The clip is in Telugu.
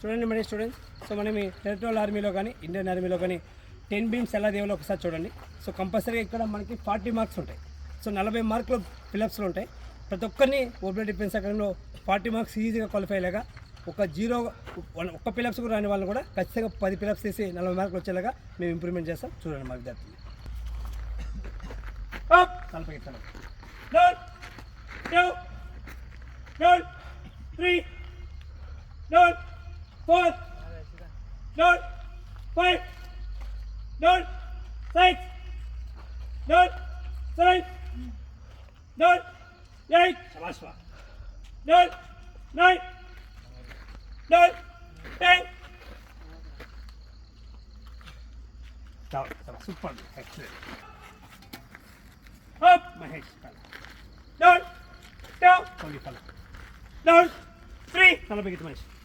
చూడండి మరి స్టూడెంట్స్ సో మనం ఈ టెరిటోరియల్ ఆర్మీలో కానీ ఇండియన్ ఆర్మీలో కానీ టెన్ బీమ్స్ ఎలా దేవాలో ఒకసారి చూడండి. సో కంపల్సరీగా ఇక్కడ మనకి ఫార్టీ మార్క్స్ ఉంటాయి. సో నలభై మార్కులు ఫిలప్స్లో ఉంటాయి. ప్రతి ఒక్కరిని ఓపెన్ డిఫెన్స్ అకాడమీలో ఫార్టీ మార్క్స్ ఈజీగా క్వాలిఫై అయ్యేలాగా ఒక జీరో ఒక్క పిలప్స్ కూడా రాని వాళ్ళు కూడా ఖచ్చితంగా పది పిలప్స్ తీసి నలభై మార్కులు వచ్చేలాగా మేము ఇంప్రూవ్మెంట్ చేస్తాం. చూడండి మా విద్యార్థులు నలభై తలపై four, north, five, north, six, north, seven, north, eight, north, nine, north, ten. Super excellent Mahesh down down down three నలభై మహేష్